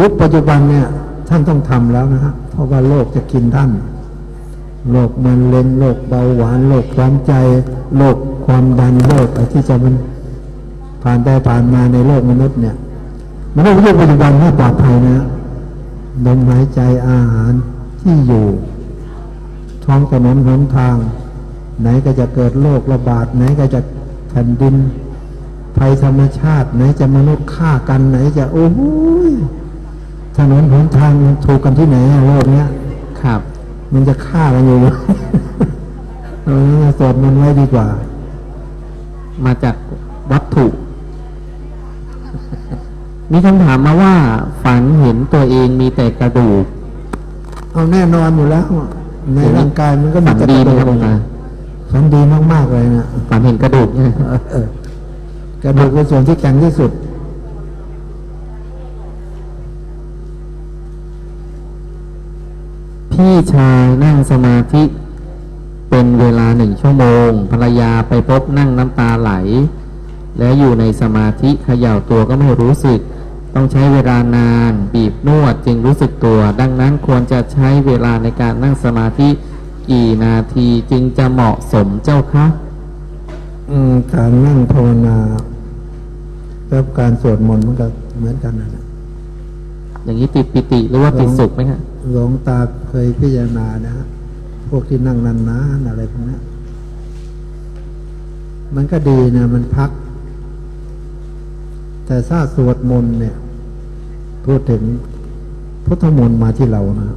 ยุคปัจจุบันเนี่ยท่านต้องทำแล้วนะฮะเพราะว่าโลกจะกินท่านโรคมะเร็งโรคเบาหวานโรคความใจโรคความดันโรคอะไรที่จะมันผ่านไปผ่านมาในโลกมนุษย์เนี่ยมันต้องยุคปัจจุบันให้ปลอดภัยนะลมหายใจอาหารที่อยู่ ท้องถนนหนทาง ไหนก็จะเกิดโรคระบาด ไหนก็จะแผ่นดินภัยธรรมชาติ ไหนจะมนุษย์ฆ่ากันไหนจะโอ้ย ถนนหนทางมันถูกกันที่ไหนอะโลกเนี้ยครับ มันจะฆ่ากันอยู่เอางั้นสวดมันต์ไว้ดีกว่า มาจากวัตถุ มีคำถามมาว่า ฝันเห็นตัวเองมีแต่กระดูก เอาแน่นอนอยู่แล้ว ในร่างกายมันก็มีฝันแต่ดีกไหมระครับหลดูวกงตาฝันดีมากๆเลยนะฝันเห็นกระดูกเนี่ยเออเออกระดูกเป็นส่วนที่แข็งที่สุด พี่ชายนั่งสมาธิเป็นเวลาหนึ่งชั่วโมง ภรรยาไปพบนั่งน้ำตาไหล แล้วอยู่ในสมาธิเขย่าตัวก็ไม่รู้สึก ต้องใช้เวลานาน บีบนวดจึงรู้สึกตัว ดังนั้นควรจะใช้เวลาในการนั่งสมาธิกี่นาทีจึงจะเหมาะสมเจ้าคะอืมการนั่งภาวนากับการสวดมนต์มันก็เหมือนกันนะอย่างนี้ติดปิติหรือว่าติดสุขไหมฮะ หลวงตาเคยพิจารณานะฮะพวกที่นั่งนานๆอะไรพวกนี้มันก็ดีนะ มันพัก แต่ถ้าสวดมนต์เนี่ย พูดถึงพุทธมนต์มาที่เรานะ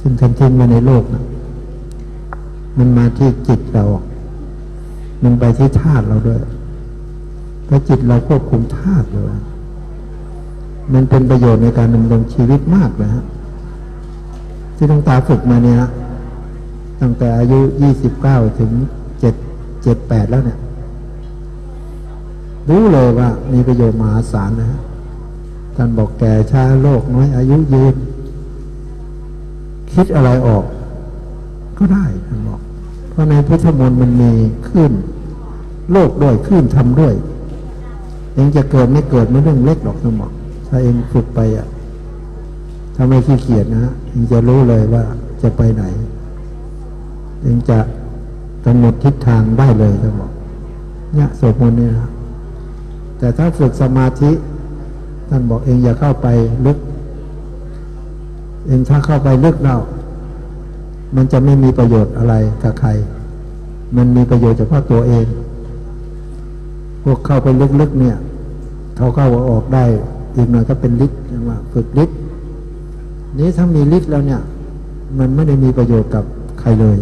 ซึ่งทันทิ้งมาในโลกนะมันมาที่จิตเรา มันไปที่ธาตุเราด้วยพราะจิตเราควบคุมธาตุเลยมันเป็นประโยชน์ในการดำรงชีวิตมากเลยฮะ ที่หลวงตาฝึกมาเนี่ยฮะตั้งแต่อายุยี่สิบเก้าถึงเจ็ดเจ็ดแปดแล้วเนี่ย รู้เลยว่ามีประโยชน์มหาศาลนะฮะท่านบอกแก่ชาโลกน้อยอายุยืน คิดอะไรออก ก็ได้ท่านบอก เพราะในพุทธมนต์มันมีขึ้น โลกด้วยขึ้นทำด้วยเองจะเกิดไม่เกิดไม่เรื่องเล็กหรอกท่านบอกถ้าเองฝึกไปอะ ถ้าไม่ขี้เกียจนะฮะยังจะรู้เลยว่าจะไปไหนยังจะกำหนดทิศทางได้เลยจะบอกเนี่ยสวดมนต์เนี่ยนะแต่ถ้าฝึกสมาธิท่านบอกเองอย่าเข้าไปลึก เองถ้าเข้าไปลึกเรามันจะไม่มีประโยชน์อะไรกับใคร มันมีประโยชน์เฉพาะตัวเอง พวกเข้าไปลึกๆเนี่ย เขาเข้าออกได้ อีกหน่อยก็เป็นฤทธิ์เรียกว่าฝึกฤทธิ์ นี้ถ้ามีฤทธิ์แล้วเนี่ย มันไม่ได้มีประโยชน์กับใครเลย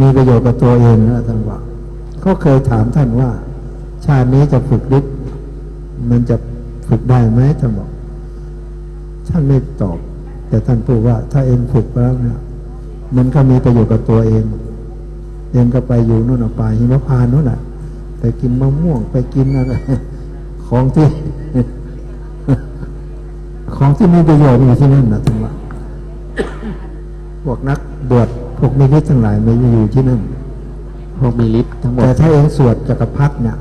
มีประโยชน์กับตัวเองนะท่านว่าเขาเคยถามท่านว่า ชาตินี้จะฝึกฤทธิ์มันจะฝึกได้ไหมท่านบอก ท่านไม่ตอบ แต่ท่านพูดว่า ถ้าเองฝึกแล้วเนี่ย มันก็มีประโยชน์กับตัวเอง เองก็ไปอยู่นู่นน่ะป่าหิมพานนู่นน่ะไปกินมะม่วงไปกินอะไรของที่ ของที่มีประโยชน์อยู่ที่นั่นนะท่านว่าพวกนักบวชพวกมีฤทธิ์ทั้งหลายไม่อยู่ที่นั่นพวกมีฤทธิ์ทั้งหมดแต่ถ้าเองสวดจักรพรรดิเนี่ย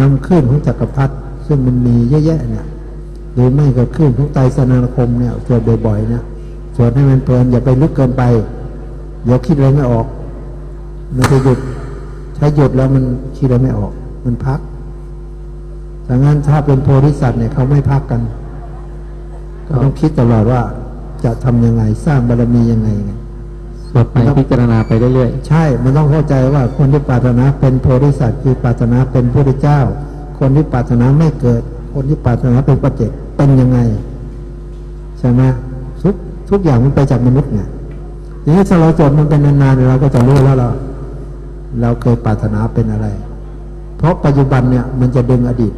นำขึ้นของจักรพรรดิซึ่งมันมีเยอะแยะเนี่ยหรือไม่ก็ขึ้นของไตรสนาคมเนี่ยสวดบ่อยๆเนี่ยสวดให้มันเพลินอย่าไปลึกเกินไปเดี๋ยวคิดอะไรไม่ออก มันจะหยุดใช้หยุดแล้วมันคิดอะไรไม่ออก มันพักดังนั้นถ้าเป็นโพธิสัตว์เนี่ยเขาไม่พักกัน ก็ต้องคิดตลอดว่าจะทำยังไงสร้างบารมียังไงไงสวดไปพิจารณาไปเรื่อยใช่ มันต้องเข้าใจว่าคนที่ปรารถนาเป็นโพธิสัตว์คือปรารถนาเป็นพระพุทธเจ้า คนที่ปรารถนาไม่เกิด คนที่ปรารถนาเป็นปัจเจกเป็นยังไงใช่ไหมทุกทุกอย่างมันไปจากมนุษย์ไงทีนี้ถ้าเราจดมันเป็นนานๆเราก็จะรู้แล้วเราเราเคยปรารถนาเป็นอะไร เพราะปัจจุบันเนี่ยมันจะดึงอดีต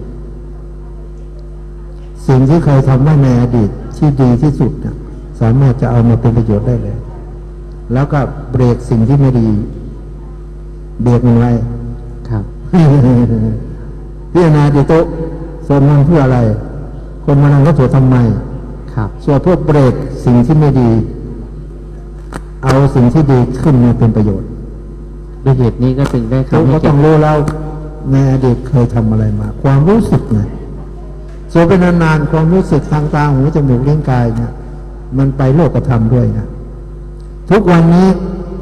สิ่งที่เคยทำไว้ในอดีต ที่ดีที่สุดเนี่ยสามารถจะเอามาเป็นประโยชน์ได้เลย แล้วก็เบรกสิ่งที่ไม่ดี เบรกมันไว้ๆครับพิจารณาดิโตะสวดมนต์เพื่ออะไร คนมานั่งก็สวดทำไม ครับสวดเพื่อเบรกสิ่งที่ไม่ดี เอาสิ่งที่ดีขึ้นมาเป็นประโยชน์ด้วยเหตุนี้ก็จึงได้เราคำให้ก็เก็ต้อบงรู้แล้วในอดีตเคยทำอะไรมา ความรู้สึกไง สวดไปนานๆความรู้สึกทางตาหูจมูกเลี้ยงกายเนี่ยมันไปโลกธรรมด้วยนะทุกวันนี้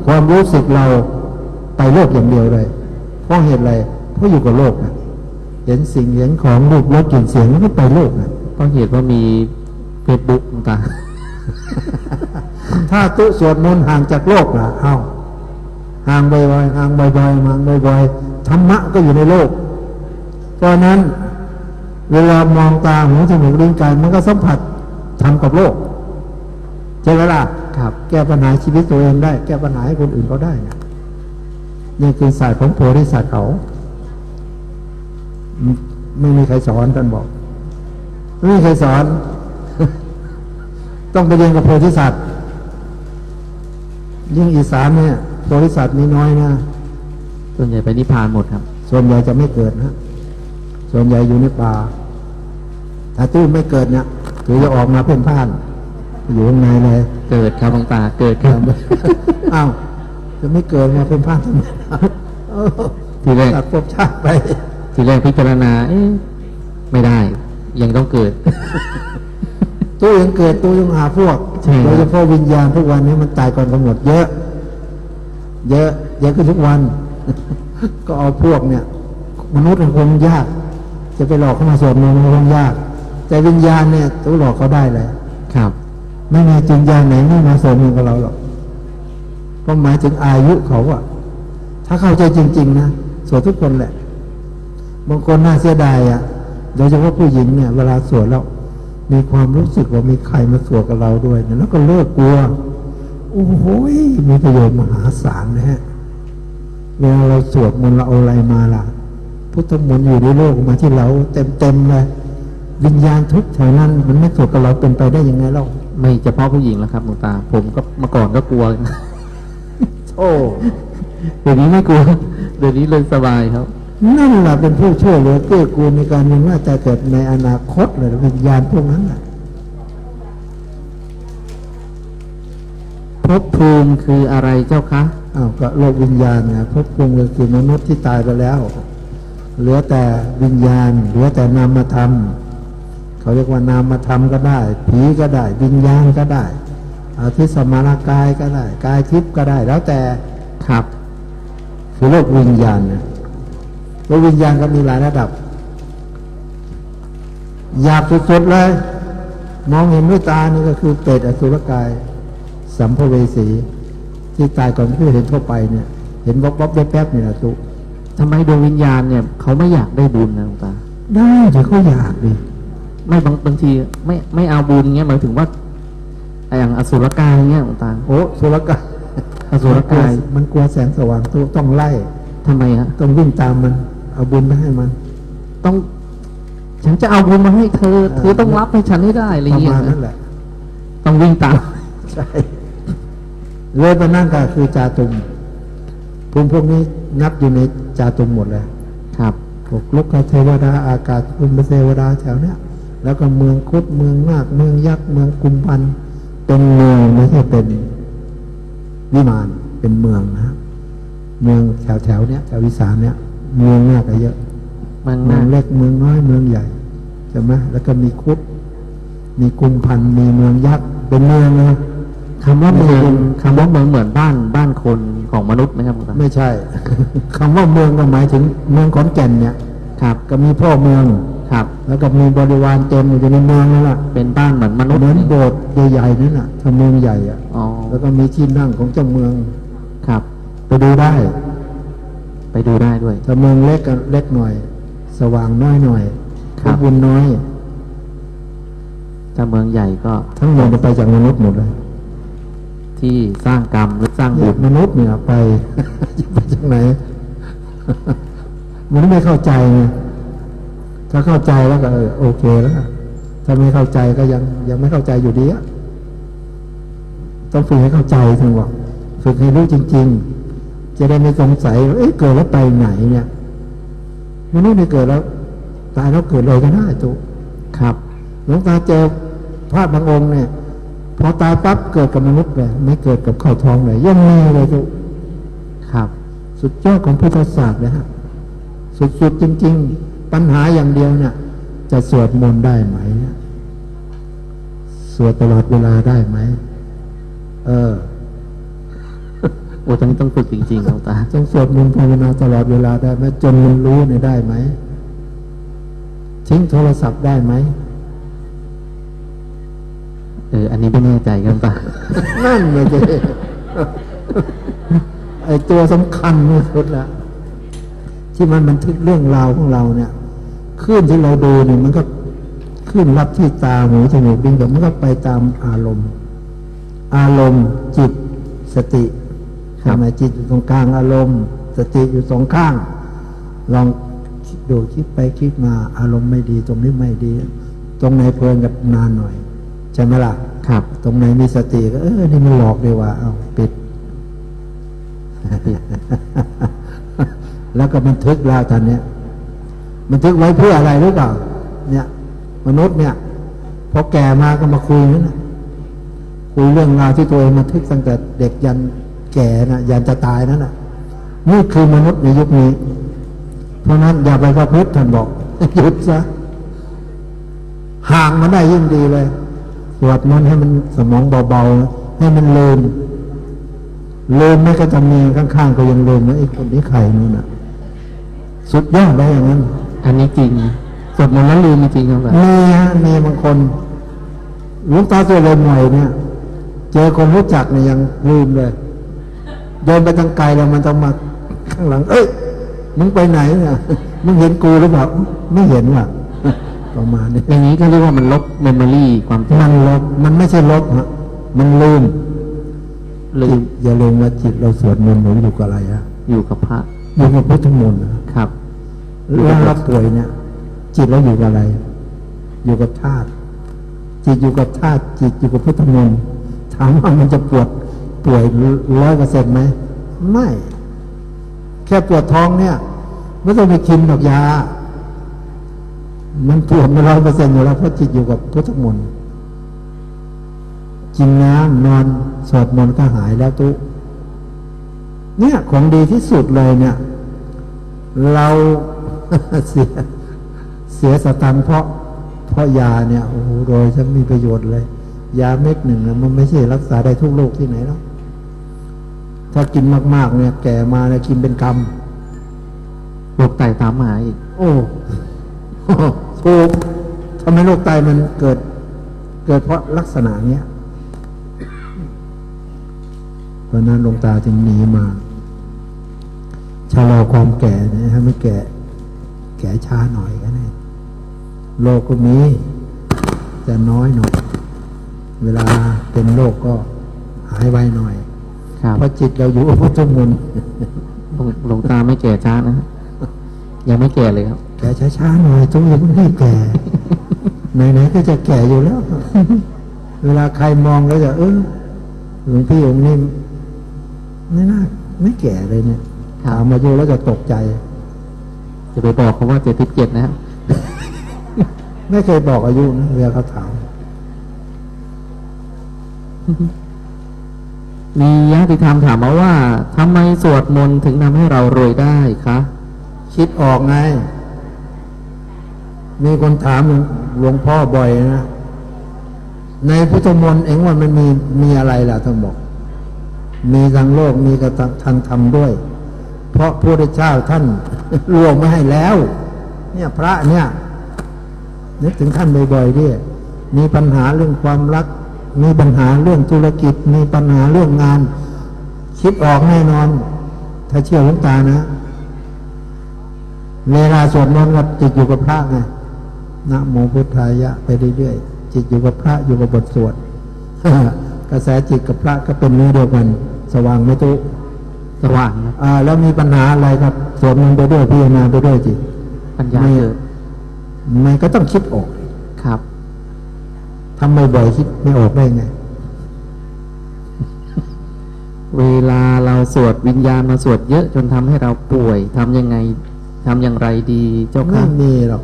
ความรู้สึกเราไปโลกอย่างเดียวเลยเพราะเหตุอะไรเพราะอยู่กับโลกนะเห็นสิ่งเห็นของรูปรสกลิ่นเสียงมันก็ไปโลกนะเพราะเหตุว่ามีเฟซบุ๊กหลวงตาถ้าตุสวดมนต์ห่างจากโลกนะเอ้าห่างบ่อยๆห่างบ่อยๆห่างบ่อยๆธรรมะก็อยู่ในโลกเพราะฉะนั้น เวลามองตาหูจมูกลิ้นกายมันก็สัมผัสทำกับโลกใช่ไหมล่ะครับ แก้ปัญหาชีวิตตัวเองได้ แก้ปัญหาให้คนอื่นเขาได้นะนี่คือศาสตร์ของโพธิสัตว์เขาไม่ไม่มีใครสอนท่านบอกไม่มีใครสอน ต้องไปเรียนกับโพธิสัตว์ยิ่งอีสานเนี่ยโพธิสัตว์มีน้อยนะส่วนใหญ่ไปนิพพานหมดครับ ส่วนใหญ่จะไม่เกิดนะส่วนใหญ่อยู่ในป่า ถ้าตู้ไม่เกิดเนี่ยถือจะออกมาเพ่นพ่าน อยู่ข้างในเลย เกิดครับหลวงตาเกิดครับอ้าวจะไม่เกิดมาเพ่นพ่านทำไมเออทีแรกตัดภพชาติไป ทีแรกพิจารณาเอ๊ะไม่ได้ ยังต้องเกิด ตู้ยังเกิดตู้ยังหาพวกใช่ครับโดยเฉพาะวิญญาณทุกวันนี้มันตายก่อนกำหนดเยอะ เยอะ เยอะขึ้นทุกวัน ก็เอาพวกเนี่ย มนุษย์มันคงยาก จะไปหลอกเข้ามาสวดมนต์มันคงยาก แต่วิญญาณเนี่ยตู้หลอกเขาได้เลยครับ ไม่มีจิตญาณไหนไม่มาสวดมนต์กับเราหรอกเพราะหมายถึงอายุเขาอะถ้าเข้าใจจริง ๆ นะสวดทุกคนแหละบางคนน่าเสียดายอะโดยเฉพาะผู้หญิงเนี่ย เวลาสวดแล้วมีความรู้สึกว่ามีใครมาสวดกับเราด้วยเนี่ยแล้วก็เลิกกลัวโอ้โหยมีประโยชน์มหาศาลนะฮะเวลาเราสวดมนต์เราเอาอะไรมาล่ะ พุทธมนต์อยู่ในโลกมาที่เราเต็มๆเลย วิญญาณทุกแถวนั้น มันไม่สวดกับเราเป็นไปได้ยังไงเล่าไม่เฉพาะผู้หญิงแล้วครับหลวงตา ผมก็เมื่อก่อนก็กลัว โอ้เดี๋ยวนี้ไม่กลัวเดี๋ยวนี้เลยสบายครับ นั่นแหละเป็นผู้ช่วยเหลือเกื้อกูลในการมีว่าจะเกิดในอนาคตเลยวิญญาณพวกนั้นแหละภพภูมิคืออะไรเจ้าคะอ้าวก็โลกวิญญาณนะภพภูมิก็คือมนุษย์ที่ตายไปแล้ว เหลือแต่วิญญาณ เหลือแต่นามธรรม เขาเรียกว่านามธรรมก็ได้ ผีก็ได้วิญญาณก็ได้อาทิสมานกายก็ได้ กายทิพย์ก็ได้ แล้วแต่ครับ คือโลกวิญญาณนะโลกวิญญาณก็มีหลายระดับอยากสุดๆเลย มองเห็นด้วยตานี่ก็คือเปรตอสุรกาย สัมภเวสี ที่ตายก่อนที่เห็นทั่วไปเนี่ย เห็นบ๊อบบ๊อบแป๊บๆนี่แหละตุทำไมดวงวิญญาณเนี่ย เขาไม่อยากได้บุญนะหลวงตา ได้แต่เขาอยากดิ ไม่บางบางทีไม่ไม่เอาบุญเงี้ยหมายถึงว่าอย่างอสุรกายเงี้ยหลวงตาโอ้สุรกายอสุรกายมันกลัวแสงสว่างตุต้องไล่ทำไมฮะต้องวิ่งตามมัน เอาบุญไปให้มัน ต้อง ฉันจะเอาบุญมาให้เธอ เธอต้องรับให้ฉันให้ได้อะไรประเงี้ยมาณนั้นแหละ ต้องวิ่งตามใช่เลยไปนั่นก็คือจาตุมภูมิพวกนี้นับอยู่ในจาตุมหมดเลย ครับพวกลูกเทวดาอากาศภูมิเทวดาแถวเนี้ย แล้วก็เมืองคุดเมืองนาคเมืองยักษ์เมืองกุมพัน เป็นเมืองไม่ใช่เป็นวิมานเป็นเมืองนะเมืองแถวแถวๆเนี้ยแถววิสานเนี้ยเมืองมากก็เยอะมันเมืน่าองเล็กเมืองน้อยเมืองใหญ่ใช่ไหมแล้วก็มีคุด มีกุมพันมีเมืองยักษ์เป็นเมืองนะคำว่าเมืองไม่ใช่คำว่าเมืองเหมือนบ้านบ้านคนของมนุษย์ไหมครับหลวงตาไม่ใช่คำว่าเมืองก็หมายถึงเมืองขอนแก่นเนี่ยครับก็มีพ่อเมือง ครับ แล้วก็มีบริวารเต็มอยู่ในเมืองนั่นแหละเป็นบ้านเหมือนมนุษย์เหมือนโบสถ์ใหญ่ๆนั่นน่ะถ้าเมืองใหญ่อะอ๋อแล้วก็มีที่นั่งของเจ้าเมืองครับ ไปดูได้ ไปดูได้ด้วยถ้าเมืองเล็กก็เล็กหน่อย สว่างน้อยหน่อยครับบุญน้อยถ้าเมืองใหญ่ก็ ทั้งหมดไปจากมนุษย์หมดเลยที่สร้างกรรมหรือสร้างบุญมนุษย์เนี่ยไปไปจากไหนมันไม่เข้าใจไง ถ้าเข้าใจแล้วก็เออโอเคแล้วถ้าไม่เข้าใจก็ยังยังไม่เข้าใจอยู่ดีอะต้องฝึกให้เข้าใจถึงบอกฝึกให้รู้จริง ๆ จะได้ไม่สงสัยว่าเอ๊ะเกิดแล้วไปไหนเนี่ยมนุษย์เนี่ยเกิดแล้ว ตายแล้วเกิดเลยก็ได้ตุครับหลวงตาเจอพระบางองค์เนี่ยพอตายปั๊บเกิดกับมนุษย์เลยไม่เกิดกับข้าวทองเลยยังมีเลยตุครับ สุดยอดของพุทธศาสตร์นะฮะสุดๆจริง ๆ ปัญหาอย่างเดียวเนี่ย จะสวดมนต์ได้ไหม สวดตลอดเวลาได้ไหม เออโอ้ตอนนี้ต้องฝึกจริงๆหลวงตาต้องสวดมนต์ภาวนาตลอดเวลาได้ไหมจนมันรู้เนี่ยได้ไหมทิ้งโทรศัพท์ได้ไหมเอออันนี้ไม่แน่ใจครับหลวงตานั่นเลยไอตัวสำคัญที่สุดละที่มันบันทึกเรื่องราวของเราเนี่ย ขึ้นที่เราดูเนี่ยมันก็ขึ้นรับที่ตาหูจมูกลิ้นกับมันก็ไปตามอารมณ์ อารมณ์จิตสติครับทำไมจิตอยู่ตรงกลางอารมณ์ สติอยู่สองข้าง ลองคิดดูคิดไปคิดมาอารมณ์ไม่ดี ตรงนี้ไม่ดี ตรงไหนเพลินกับนานหน่อยใช่ไหมล่ะครับ ตรงไหนมีสติก็เออนี่มันหลอกดีว่าเอาปิด แล้วก็บันทึกแล้วท่านเนี้ย บันทึกไว้เพื่ออะไรหรือเปล่าเนี่ย มนุษย์เนี่ยพอแก่มาก็มาคุยนั่นะคุยเรื่องราวที่ตัวเองบันทึกตั้งแต่เด็กยันแก่นะยันจะตายนั่นน่ะนี่คือมนุษย์ในยุคนี้ เพราะนั้นอย่าไปประพฤติท่านบอกหยุดซะห่างมันได้ยิ่งดีเลยสวดมนต์ให้มันสมองเบาๆให้มันลืมลืมไม่ก็จะมีข้างๆก็ยังลืมว่าไอ้คนนี้ใครนู่นน่ะ สุดยอดได้อย่างนั้น อันนี้จริงสวดมนต์แล้วลืมจริงๆครับหลวงตามีฮะมีบางคนหลูกตาตัวเลยหน่อยเนี่ย เจอคนรู้จักเนี่ยยังลืมเลย เดินไปทางไกลแล้วมันต้องมาข้างหลัง เอ้ยมึงไปไหนเนี่ยมึงเห็นกูหรือเปล่าไม่เห็นว่ะประมาณนี้อย่างนี้ก็เรียกว่ามันลบเมมโมรี่ความจำมันลบ มันไม่ใช่ลบฮะมันลืมลืมอย่าลืมว่าจิตเราสวดมนต์หรืออยู่กับอะไรฮะอยู่กับพระอยู่กับพุทธมนต์นะครับ เวลาเราป่วยเนี่ย จิตเราอยู่กับอะไร อยู่กับธาตุจิตอยู่กับธาตุจิตอยู่กับพุทธมนต์ถามว่ามันจะปวดป่วยร้อยเปอร์เซ็นต์ไหมไม่ แค่ปวดท้องเนี่ยไม่ต้องไปกินหรอกยา มันปวดไม่ร้อยเปอร์เซ็นต์อยู่แล้วเพราะจิตอยู่กับพุทธมนต์กินน้ำนอนสวดมนต์ก็หายแล้วตุเนี่ยของดีที่สุดเลยเนี่ย เรา เสียเสียสตังค์เพราะเพราะยาเนี่ยโอ้โหโดยจะมีประโยชน์เลย ยาเม็ดหนึ่งนะมันไม่ใช่รักษาได้ทุกโรคที่ไหนแล้วถ้ากินมาก ๆ เนี่ย แก่มาเนี่ยกินเป็นกรรมโรคไตตามมาอีก โอ้ถูกทำให้โรคไตมันเกิด เกิดเพราะลักษณะเนี้ยเพราะนั้นหลวงตาจึงหนีมาชะลอความแก่นะให้ไม่แก่ แก่ช้าหน่อยก็ได้โรคก็มีจะน้อยหน่อย เวลาเป็นโรคก็หายไวหน่อยครับเพราะจิตเราอยู่กับพุทธมนต์หลวงหลวงตาไม่แก่ช้านะฮะยังไม่แก่เลยครับ แก่ช้าๆหน่อยต้องอย่าเพิ่งรีบแก่ไหนๆก็จะแก่อยู่แล้ว เวลาใครมองก็จะเออหลวงพี่องค์นี้ไม่น่าไม่แก่เลยเนี่ยครับถามมาอยู่แล้วจะตกใจ จะไปบอกเขาว่าเจ็ดสิบเจ็ดนะครับ ไม่เคยบอกอายุนะเวลาเขาถาม มีญาติธรรมถามมาว่าทำไมสวดมนต์ถึงทำให้เรารวยได้คะคิดออกไง มีคนถามหลวงพ่อบ่อยนะ ในพุทธมนต์เองว่ามันมีมีอะไรล่ะท่านบอก มีทางโลกมีกระทางธรรมด้วย เพราะพระพุทธเจ้าท่าน รวมไม่ให้แล้ว เนี่ยพระเนี่ยนึกถึงท่านบ่อยๆดิมีปัญหาเรื่องความรัก มีปัญหาเรื่องธุรกิจ มีปัญหาเรื่องงาน คิดออกแน่นอน ถ้าเชื่อหลวงตานะเวลาสวดมนต์กับจิตอยู่กับพระไงนะโมพุทธายะ ไปเรื่อยๆจิตอยู่กับพระอยู่กับบทสวดกระแสจิตกับพระก็เป็นเนื้อเดียวกัน สว่างไม่ตุ สว่างครับอ่าแล้วมีปัญหาอะไรครับสวดมนต์ไปด้วยพิจารณาไปด้วยจิตปัญญาไม่เกิดมันก็ต้องคิดออกครับทำบ่อยๆคิดไม่ออกได้ไงเวลาเราสวดวิญญาณมาสวดเยอะจนทำให้เราป่วยทำยังไงทำอย่างไรดีเจ้าไม่ค่ะมีหรอก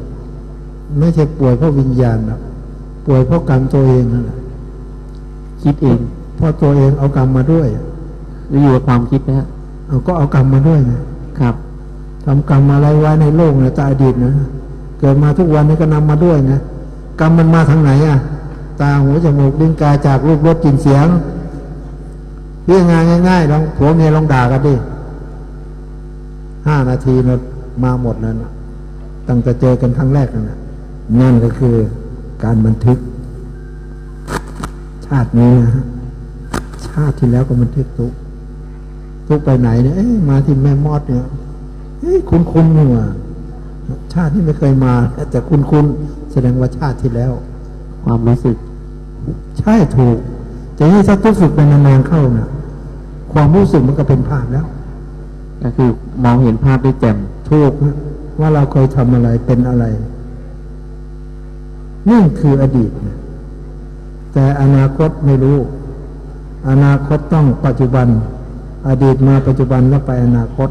ไม่ใช่ป่วยเพราะวิญญาณหรอกป่วยเพราะกรรมตัวเองนั่นแหละคิดเองเพราะตัวเองเอากรรมมาด้วยหรืออยู่กับความคิดนะฮะ เอาก็เอากรรมมาด้วยไงครับทำกรรมอะไรไว้ในโลกนะแต่อดีตนะเกิดมาทุกวันนี้ก็นำมาด้วยนะกรรมมันมาทางไหนอะ ตาหูจมูกลิ้นกายจากรูปรสกลิ่นเสียงเรื่องงานง่ายๆลองผัวเมียลองด่ากันดิห้านาทีนะมาหมดนั้นน่ะตั้งแต่เจอกันครั้งแรกนั่นน่ะนั่นก็คือการบันทึก ชาตินี้นะฮะชาติที่แล้วก็บันทึกทุก ทุกไปไหนเนี่ยเอ๊ะมาที่แม่มอดเนี่ยเอ๊ะคุ้นคุ้นๆนี่หว่าชาติที่ไม่เคยมา แต่คุ้นคุ้นๆแสดงว่าชาติที่แล้ว ความรู้สึก ใช่ถูกแต่นี่ถ้าต้องฝึกไปนานๆเข้านะความรู้สึกมันก็เป็นภาพแล้ว ก็คือมองเห็นภาพได้แจ่มถูกนะว่าเราเคยทำอะไรเป็นอะไรนั่นคืออดีตนะแต่อนาคตไม่รู้ อนาคตต้องปัจจุบัน อดีตมาปัจจุบันแล้วไปอนาคต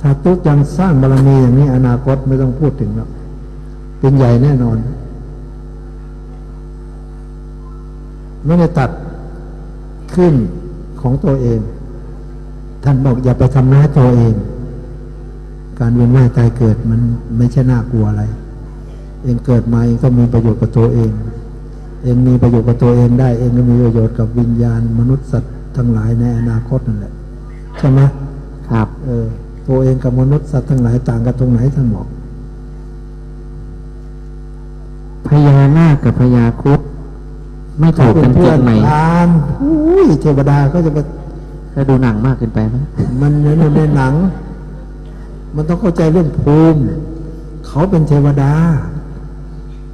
ถ้าทุกยังสร้างบารมีอย่างนี้อนาคตไม่ต้องพูดถึงแล้วเป็นใหญ่แน่นอน ไม่ได้ตัดขึ้นของตัวเอง ท่านบอกอย่าไปทำร้ายตัวเอง การเวียนว่ายตายเกิดมันไม่ใช่น่ากลัวอะไร เองเกิดมาเองก็มีประโยชน์กับตัวเอง เองมีประโยชน์กับตัวเองได้ เองก็มีประโยชน์กับวิญญาณ มนุษย์สัตว์ทั้งหลายในอนาคตนั่นแหละ ใช่ไหมครับ เออ ตัวเองกับมนุษย์สัตว์ทั้งหลายต่างกันตรงไหนท่านบอกพญานาคกับพญาครุฑไม่ถูกกันจริงไหมตามอุ้ยเทวดาก็จะไปถ้าดูหนังมากเกินไปไหมมันในในหนัง มันต้องเข้าใจเรื่องภูมิ เขาเป็นเทวดา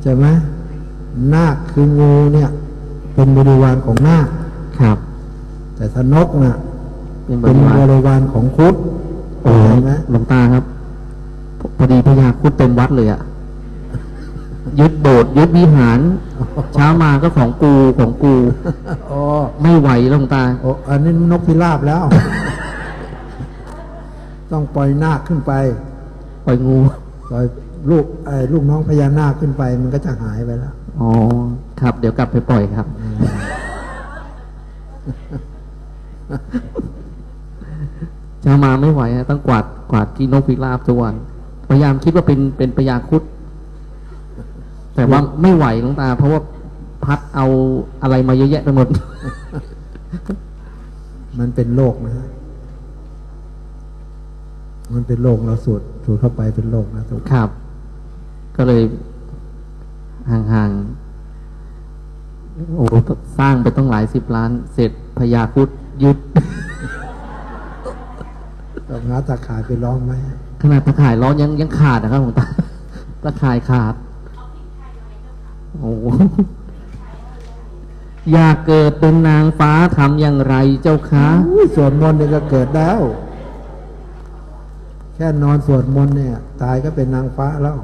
ใช่ไหมนาคคืองูเนี่ย เป็นบริวารของนาคครับ แต่ถ้านกน่ะเป็นบ เป็นริวารบริวารของครุฑโอ้เห็นไหมหลวงตาครับ พอดีพญาครุฑเต็มวัดเลยอะยึดโบสถ์ยึดวิหาร เช้ามาก็ของกูของกูอ๋อไม่ไหวหลวงตาโอ้อันนี้นกพิราบแล้ว ต้องปล่อยนาคขึ้นไป ปล่อยงูปล่อยลูกไอ้ลูกน้องพญานาคขึ้นไป มันก็จะหายไปแล้วอ๋อครับ เดี๋ยวกลับไปปล่อยครับ เช้ามาไม่ไหวอะต้องกวาดกวาดกินนกพิราบทุกวันพยายามคิดว่าเป็นเป็นพญาครุดแต่ว่าไม่ไหวหลวงตา เพราะว่าพัดเอาอะไรมาเยอะแยะไปหมด มันเป็นโรคนะฮะมันเป็นโรคเราสูดสูดเข้าไปเป็นโรคนะทุกครับ ก็เลยห่างๆ โอ้โหสร้างไปต้องหลายสิบล้าน เสร็จพญาครุดยึด ต้องหาตาขายไปร้องไหมขนาดตะข่ายร้อนยังยังขาดนะครับหลวงตาตะข่ายขาดโอ้โหอยากเกิดเป็นนางฟ้าทำอย่างไรเจ้าคะอุ้ยสวดมนต์เนี่ยก็เกิดแล้ว แค่นอนสวดมนต์เนี่ย ตายก็เป็นนางฟ้าแล้ว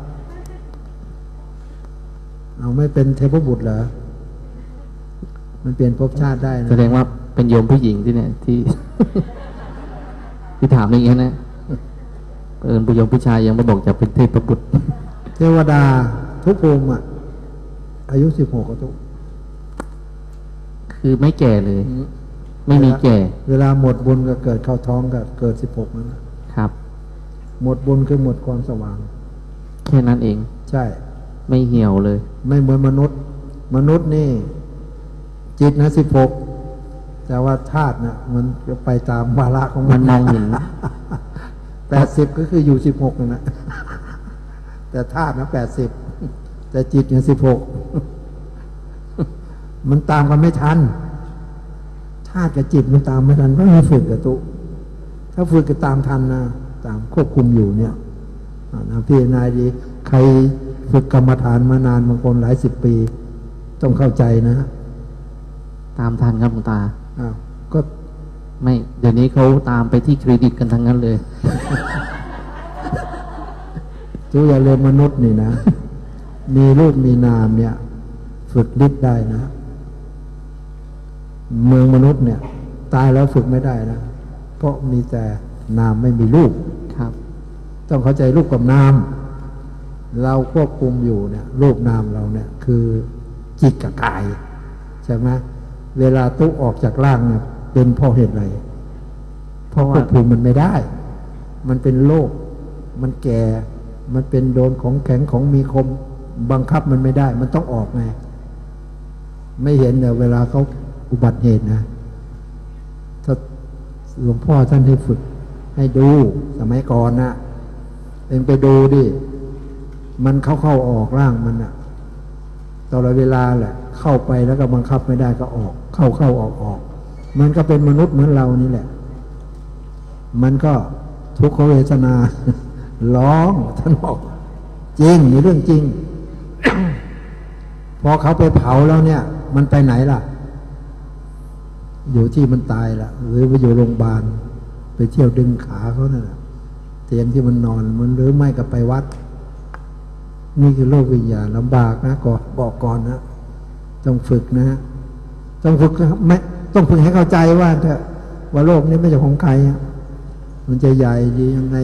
เอาไม่เป็นเทพบุตรเหรอมันเปลี่ยนภพชาติได้นะแสดงว่าเป็นโยมผู้หญิงที่เนี่ยที่ ที่ถามอย่างเงี้ยนะเอิญผู้โยมผู้ชายยังไม่บอกจะเป็นเทพบุตรเทวดาทุกภูมิอะ อายุสิบหกก็ทุกคือไม่แก่เลย ไม่มีแก่ เวลาหมดบุญก็เกิดเข้าท้องก็เกิดสิบหกนั่นแหละครับ หมดบุญคือหมดความสว่าง แค่นั้นเอง ใช่ ไม่เหี่ยวเลย ไม่เหมือนมนุษย์ มนุษย์นี่ จิตนะสิบหก แต่ว่าธาตุนะมันก็ไปตามวาระของมัมันนมองเห็นแปดสิบก็คืออยู่สิบหกนั่นนะแต่ธาตุนะแปดสิบแต่จิตเนี่ยสิบหกมันตามกันไม่ทันธาตุกับจิตมันตามไม่ทันเพราะมันฝึกกับตุถ้าฝึกก็ตามทันนะตามควบคุมอยู่เนี่ยอ่านะพี่นายดีใครฝึกกรรมฐานมานานบางคนหลายสิบปี ต้องเข้าใจนะ ตามทันครับหลวงตา อ้าวก็ไม่ เดี๋ยวนี้เขาตามไปที่เครดิตกันทั้งนั้นเลยทุกอย่าเรียนมนุษย์นี่นะ มีรูปมีนามเนี่ย ฝึกฤทธิ์ได้นะ เมืองมนุษย์เนี่ย ตายแล้วฝึกไม่ได้นะ เพราะมีแต่นามไม่มีรูปครับ ต้องเข้าใจรูปกับนาม เราควบคุมอยู่เนี่ย รูปนามเราเนี่ย คือจิตกับกาย ใช่ไหม เวลาตุ๊ออกจากร่างเนี่ยเป็นเพราะเหตุอะไร เพราะว่าควบคุมมันไม่ได้ มันเป็นโรค มันแก่ มันเป็นโดนของแข็งของมีคม บังคับมันไม่ได้ มันต้องออกไง ไม่เห็นเนี่ยเวลาเขาอุบัติเหตุนะ ถ้าหลวงพ่อท่านให้ฝึก ให้ดูสมัยก่อนนะเองไปดูดิ มันเข้าเข้าออกร่างมันอะ ตลอดเวลาแหละ เข้าไปแล้วก็บังคับไม่ได้ก็ออก เข้าเข้าออกออก มันก็เป็นมนุษย์เหมือนเรานี่แหละ มันก็ทุกขเวทนาร้องท่านบอกจริงนี่เรื่องจริง พอเขาไปเผาแล้วเนี่ย มันไปไหนล่ะ อยู่ที่มันตายละหรือไปอยู่โรงพยาบาล ไปเที่ยวดึงขาเขานั่นแหละเตียงที่มันนอนมันหรือไม่ก็ไปวัด นี่คือโลกวิญญาณลำบากนะก่อนบอกก่อนนะ ต้องฝึกนะ ต้องฝึกไม่ต้องฝึกให้เข้าใจว่าเถอะว่าโลกนี้ไม่ใช่ของใคร มันจะใหญ่ดียังไง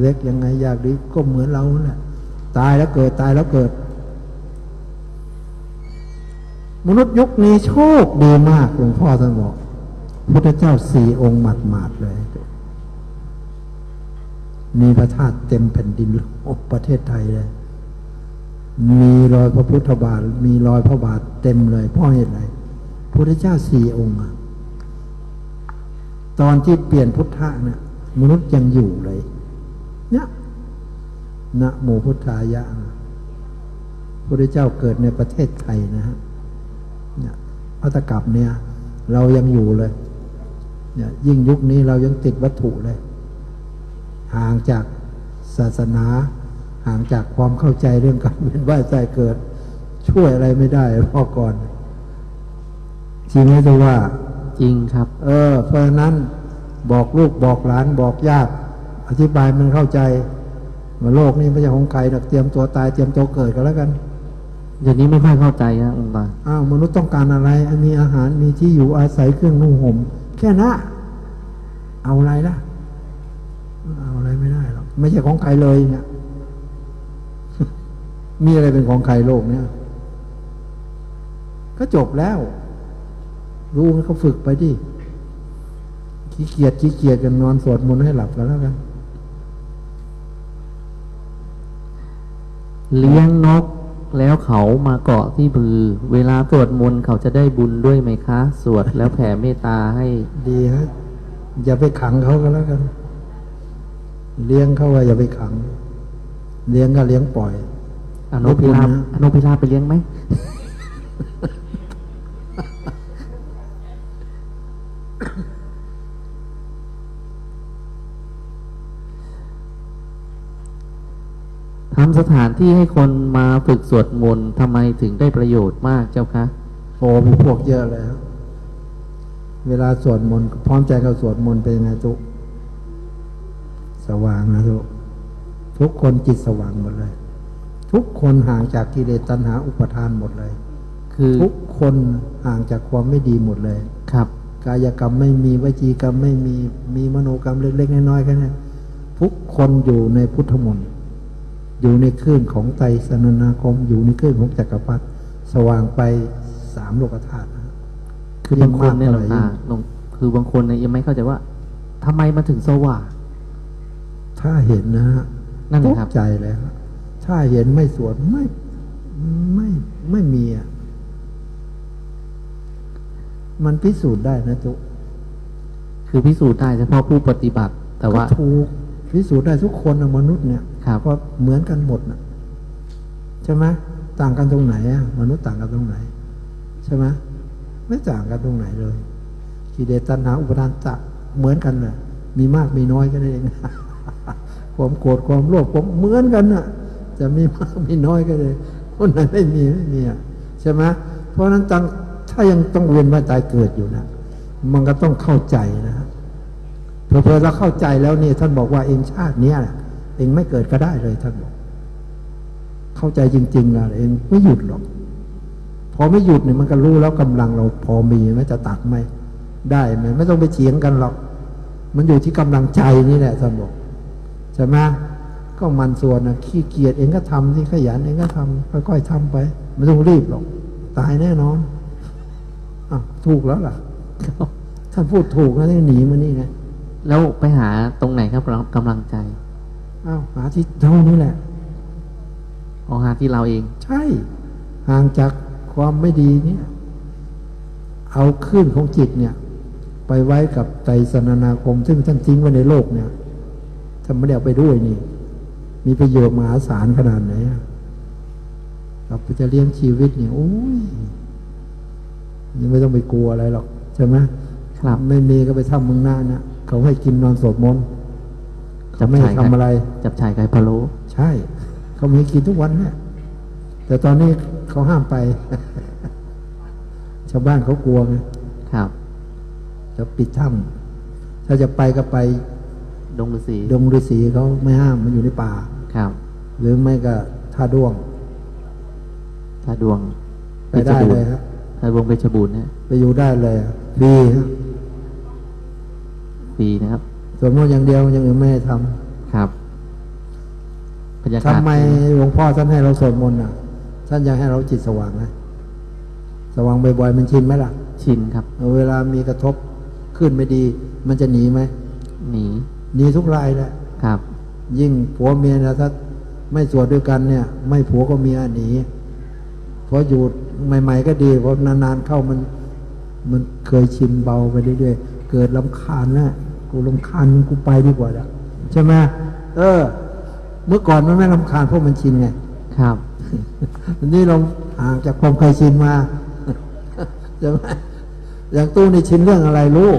เล็กยังไงยากดีก็เหมือนเรานั่นแหละตายแล้วเกิดตายแล้วเกิด มนุษย์ยุคนี้โชคดีมากหลวงพ่อท่านบอกพุทธเจ้าสี่องค์หมาดหมาดเลย มีพระธาตุเต็มแผ่นดินประเทศไทยเลย มีรอยพระพุทธบาท มีรอยพระบาทเต็มเลย เพราะเหตุไรพุทธเจ้าสี่องค์ ตอนที่เปลี่ยนพุทธะเนี่ยมนุษย์ยังอยู่เลย เนี่ยนะโมพุทธายะพระเจ้าเกิดในประเทศไทยนะฮะเนี่ยพัตกับเนี่ย เรายังอยู่เลย เนี่ย ยิ่งยุคนี้เรายังติดวัตถุเลย ห่างจากศาสนา ห่างจากความเข้าใจเรื่องการเวียนว่ายตายเกิด ช่วยอะไรไม่ได้พ่อก่อน จริงไหมจะว่า จริงครับ เออ เพราะฉะนั้นบอกลูกบอกหลานบอกญาติอธิบายมันเข้าใจว่าโลกนี้ไม่ใช่ของใครหรอกเตรียมตัวตายเตรียมตัวเกิดกันแล้วกันเดี๋ยวนี้ไม่ค่อยเข้าใจนะองค์ตาอ้าวมนุษย์ต้องการอะไร มีอาหารมีที่อยู่อาศัยเครื่องนุ่งห่มแค่นั้นเอาอะไรล่ะ เอาอะไรไม่ได้หรอกไม่ใช่ของใครเลยเนี่ย มีอะไรเป็นของใครโลกเนี่ย ก็จบแล้ว รู้งั้นก็ฝึกไปดิขี้เกียจขี้เกียจกันนอนสวดมนต์ให้หลับกันแล้วกัน เลี้ยงนกแล้วเขามาเกาะที่บือ เวลาสวดมนต์เขาจะได้บุญด้วยไหมคะ สวดแล้วแผ่เมตตาให้ดีฮะอย่าไปขังเขาก็แล้วกัน เลี้ยงเขาว่าอย่าไปขัง เลี้ยงก็เลี้ยงปล่อย อนุพิราบขอบคุณนะอนุพิราบไปเลี้ยงไหม ทำสถานที่ให้คนมาฝึกสวดมนต์ทำไมถึงได้ประโยชน์มากเจ้าคะ โอ้มีพวกเยอะเลยครับเวลาสวดมนต์พร้อมใจกับสวดมนต์เป็นยังไงทุก สว่างนะทุก ทุกคนจิตสว่างหมดเลย ทุกคนห่างจากกิเลสตัณหาอุปทานหมดเลย คือทุกคนห่างจากความไม่ดีหมดเลยครับ กายกรรมไม่มีวจีกรรมไม่มีมีมโนกรรมเล็ก ๆ น้อยๆแค่นั้นทุกคนอยู่ในพุทธมนต์อยู่ในคลื่นของไตรสนนาคมอยู่ในคลื่นของจักรพรรดิสว่างไปสามโลกธาตุนะคือบางคนเนี่ยหลวงยิ่ตางหลวงคือบางคนเนี่ยยังไม่เข้าใจว่าทำไมมันถึงสว่างถ้าเห็นนะฮะนั่นแหตละกครับใจเลยฮะ ถ้าเห็นไม่สวดไม่ไม่ไม่มีอะมันพิสูจน์ได้นะทุกคือพิสูจน์ได้เฉพาะผู้ปฏิบัติ แต่ว่าก็ถูกพิสูจน์ได้ทุกคนนะมนุษย์เนี่ยครับก็เหมือนกันหมดนะใช่ไหมต่างกันตรงไหนอะมนุษย์ต่างกันตรงไหน ใช่ไหมไม่ต่างกันตรงไหนเลยกิเลสตัณหาอุปทานจะเหมือนกันน่ะมีมากมีน้อยกันเองความโกรธความโลภความเหมือนกันน่ะ จะมีมากมีน้อยกันเลยคนไหนไม่มีไม่มีอะใช่ไหมเพราะนั้นตั้งถ้ายังต้องเวียนว่ายตายเกิดอยู่นะมันก็ต้องเข้าใจนะเพื่อเราเข้าใจแล้วนี่ท่านบอกว่าเองชาติเนี้ยเองไม่เกิดก็ได้เลยท่านบอก เข้าใจจริงๆนะเองไม่หยุดหรอกพอไม่หยุดเนี่ยมันก็รู้แล้วกำลังเราพอมีไหมจะตักไหมได้ไหมไม่ต้องไปเถียงกันหรอก มันอยู่ที่กำลังใจนี่แหละท่านบอกใช่ไหม ก็มันส่วนนะขี้เกียจเองก็ทำที่ขยันเองก็ทำค่อยๆทำไปไม่ต้องรีบหรอก ตายแน่นอนอะถูกแล้วล่ะท่านพูดถูกนะที่หนีมานี่ไงแล้วไปหาตรงไหนครับกำลังใจอ้าวหาที่เท่านี้แหละอ๋อหาที่เราเอง ใช่ ห่างจากความไม่ดีเนี่ย เอาคลื่นของจิตเนี่ย ไปไว้กับไตรสนานาคม ซึ่งท่านทิ้งไว้ในโลกเนี่ยท่านไม่ได้เอาไปด้วยนี่ มีประโยชน์มหาศาลขนาดไหนอะเราจะเลี้ยงชีวิตเนี่ยโอ้ยยังไม่ต้องไปกลัวอะไรหรอกใช่ไหมครับไม่มีก็ไปทำเมึงหน้านะเขาให้กินนอนสวดมนต์เขาไม่ให้ทำอะไร จับชายไก่พะโล้ใช่ เขามีให้กินทุกวันเนี่ยแต่ตอนนี้เขาห้ามไป ชาวบ้านเขากลัวไงครับ จะปิดถ้ำถ้าจะไปก็ไป ดงฤาษีดงฤาษีเขาไม่ห้ามมันอยู่ในป่า ครับ หรือไม่ก็ท่าด้วงถ้าดวงไปได้เลยครับถ้าดวงเพชรบูรณ์เนี่ยไปอยู่ได้เลยดีฮะดีนะครับสวดมนต์อย่างเดียวอย่างอื่นไม่ให้ทำครับบรรยากาศทำไมหลวงพ่อท่านให้เราสวดมนต์อะ ท่านอยากให้เราจิตสว่างนะสว่างบ่อยๆมันชินไหมล่ะ ชินครับ เวลามีกระทบขึ้นไม่ดี มันจะหนีไหมหนีหนีทุกรายแหละครับ ยิ่งผัวเมียนะถ้าไม่สวดด้วยกันเนี่ย ไม่ผัวก็เมียหนีเพราะอยู่ใหม่ ๆ ก็ดีเพราะนานๆเข้ามันมันเคยชินเบาไปเรื่อยๆ เกิดลำคาญนะกูลำคาญกูไปดีกว่าละใช่ไหมเออ เมื่อก่อนมันไม่ลำคาญเพราะมันชินไงครับอันนี้เราห่างจากความเคยชินมาใช่ไหมอย่างตู้นี่ชินเรื่องอะไรลูก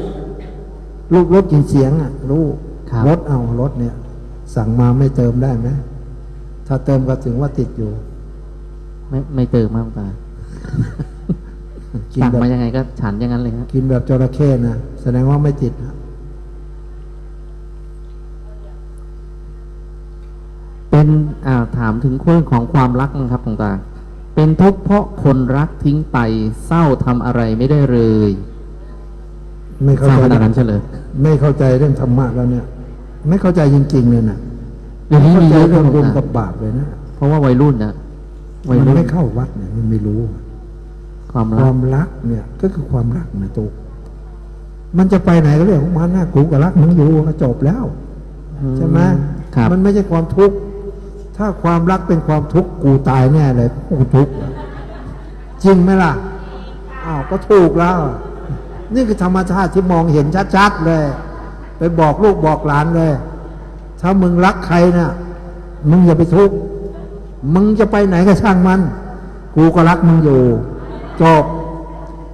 ลูกรถกินเสียงอะลูกครับรถเอารถเนี่ย สั่งมาไม่เติมได้ไหมถ้าเติมก็ถึงว่าติดอยู่ ไม่ไม่เติมมากตากินสั่งแบบมายังไงก็ฉันอย่างนั้นเลยครับกินแบบจระเข้นะแสดงว่าไม่ติดนะเป็นอ่าถามถึงเรื่องของความรักนะครับตรงตา เป็นทุกข์เพราะคนรักทิ้งไปเศร้าทำอะไรไม่ได้เลย ไม่เข้าทราบใจขนาดนั้นเฉลยไม่เข้าใจเรื่องธรรมะแล้วเนี่ย ไม่เข้าใจจริงๆเลยนะ เดี๋ยวนี้เข้ามีใจเยอะเรื่องหลบุวญงกัตาบบาปเลยนะเพราะว่าวัยรุ่นนะวัยมันรุ่นไม่เข้าวัดเนี่ยมันไม่รู้ความครักวามรักเนี่ย ก็คือความรักนะตุกมันจะไปไหนก็เรื่องของมันนะกูก็รักมึงอยู่ก็จบแล้วใช่ไหมครับมันไม่ใช่ความทุกข์ถ้าความรักเป็นความทุกข์กูตายแน่เลยกูทุกข์อะจริงไหมล่ะอ้าวก็ถูกแล้ว นี่คือธรรมชาติที่มองเห็นชัดๆเลย ไปบอกลูกบอกหลานเลย ถ้ามึงรักใครนะ่ะมึงอย่าไปทุกข์มึงจะไปไหนก็ช่างมัน กูก็รักมึงอยู่จบ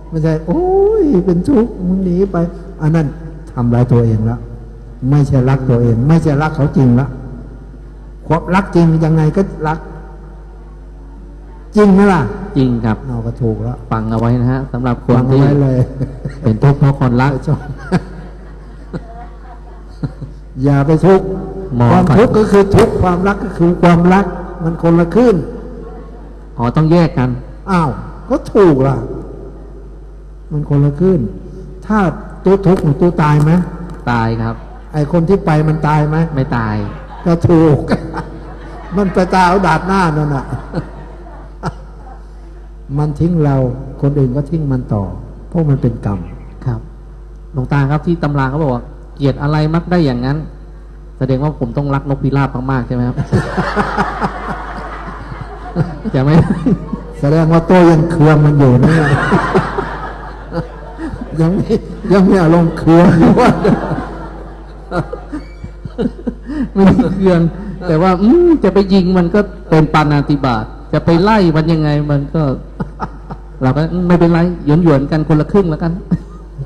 ไม่ใช่โอ้ยเป็นทุกข์มึงหนีไป อันนั้นทำร้ายตัวเองแล้วไม่ใช่รักตัวเอง ไม่ใช่รักเขาจริงละความรักจริงยังไงก็รัก จริงไหมล่ะ จริงครับเอาก็ถูกแล้วฟังเอาไว้นะฮะสำหรับคนฟังเอาที่ไว้เลยเป็นทุกข์เพราะคนรักชอบอย่าไปทุกข์ มองความก่อนทุกข์ก็คือทุกข์ความรักก็คือความรัก มันคนละคลื่นอ๋อต้องแยกกันอ้าวก็ถูกล่ะ มันคนละคลื่นถ้าตัวทุกข์หรือตัวตายไหมตายครับ ไอคนที่ไปมันตายไหมไม่ตาย ก็ถูก มันไปตายเอาดาดหน้านั่นน่ะ มันทิ้งเราคนอื่นก็ทิ้งมันต่อ เพราะมันเป็นกรรมครับหลวงตาครับที่ตำราเขาบอกว่าเกลียดอะไรมักได้อย่างนั้น แสดงว่าผมต้องรักนกพิราบมากๆใช่ไหมครับ จะไม่ แสดงว่าตัวยังเคืองมันอยู่นะเนี่ยยังไม่ยังไม่อารมณ์เคืองอยู่ว่า ไม่ได้เครื่อง แต่ว่า อืมจะไปยิงมันก็เป็นปานาติบาตจะไปไล่มันยังไงมันก็ เราก็อืมไม่เป็นไรหยวนหยวนๆกันคนละครึ่งแล้วกัน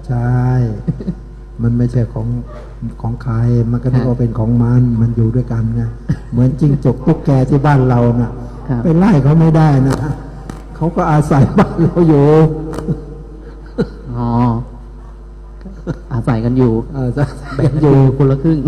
ใช่ มันไม่ใช่ของของใคร มันก็นึกว่าเป็นของมัน มันอยู่ด้วยกันไงเหมือนจิ้งจกตุ๊กแกที่บ้านเราน่ะครับไปไล่เขาไม่ได้นะเขาก็อาศัยบ้านเราอยู่อ๋ออาศัยกันอยู่อาศัยแบ่งอยู่คนละครึ่ง